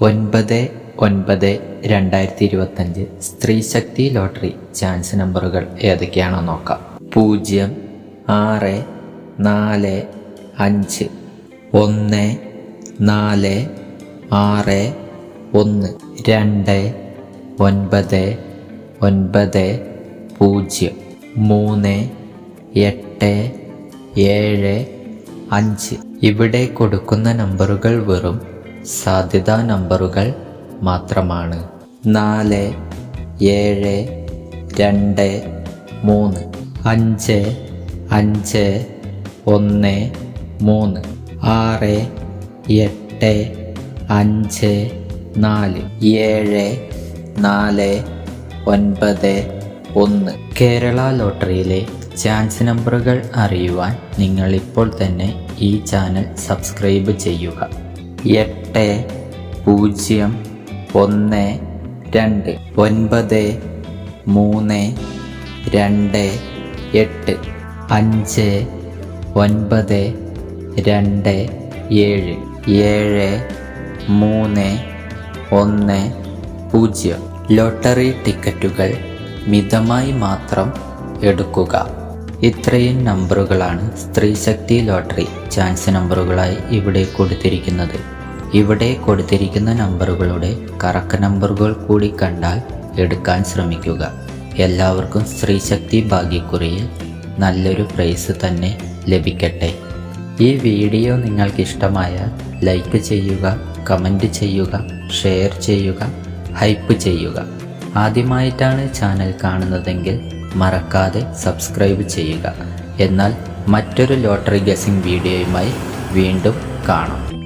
ഒൻപത് ഒൻപത് രണ്ടായിരത്തി ഇരുപത്തഞ്ച് സ്ത്രീ ശക്തി ലോട്ടറി ചാൻസ് നമ്പറുകൾ ഏതൊക്കെയാണോ നോക്കാം. പൂജ്യം ആറ് നാല് അഞ്ച് ഒന്ന് നാല് ആറ് ഒന്ന് രണ്ട് ഒൻപത് ഒൻപത് പൂജ്യം മൂന്ന് എട്ട് ഏഴ് അഞ്ച്. ഇവിടെ കൊടുക്കുന്ന നമ്പറുകൾ വെറും സാധ്യതാ നമ്പറുകൾ മാത്രമാണ്. നാല് ഏഴ് രണ്ട് മൂന്ന്. അഞ്ച് അഞ്ച് ഒന്ന് മൂന്ന്. ആറ് എട്ട് അഞ്ച് നാല്. ഏഴ് നാല് ഒൻപത് ഒന്ന്. കേരള ലോട്ടറിയിലെ ചാൻസ് നമ്പറുകൾ അറിയുവാൻ നിങ്ങൾ ഇപ്പോൾ തന്നെ ഈ ചാനൽ സബ്സ്ക്രൈബ് ചെയ്യുക. എട്ട് പൂജ്യം ഒന്ന് രണ്ട് ഒൻപത് മൂന്ന് രണ്ട് എട്ട് അഞ്ച് ഒൻപത് രണ്ട് ഏഴ് ഏഴ് മൂന്ന് ഒന്ന് പൂജ്യം. ലോട്ടറി ടിക്കറ്റുകൾ മിതമായി മാത്രം എടുക്കുക. ഇത്രയും നമ്പറുകളാണ് സ്ത്രീശക്തി ലോട്ടറി ചാൻസ് നമ്പറുകളായി ഇവിടെ കൊടുത്തിരിക്കുന്നത്. ഇവിടെ കൊടുത്തിരിക്കുന്ന നമ്പറുകളുടെ കറക്റ്റ് നമ്പറുകൾ കൂടി കണ്ടാൽ എടുക്കാൻ ശ്രമിക്കുക. എല്ലാവർക്കും സ്ത്രീശക്തി ഭാഗ്യക്കുറിയിൽ നല്ലൊരു പ്രൈസ് തന്നെ ലഭിക്കട്ടെ. ഈ വീഡിയോ നിങ്ങൾക്കിഷ്ടമായാൽ ലൈക്ക് ചെയ്യുക കമന്റ് ചെയ്യുക ഷെയർ ചെയ്യുക ഹൈപ്പ് ചെയ്യുക. ആദ്യമായിട്ടാണ് ചാനൽ കാണുന്നതെങ്കിൽ മറക്കാതെ സബ്സ്ക്രൈബ് ചെയ്യുക. എന്നാൽ മറ്റൊരു ലോട്ടറി ഗസിംഗ് വീഡിയോയുമായി വീണ്ടും കാണാം.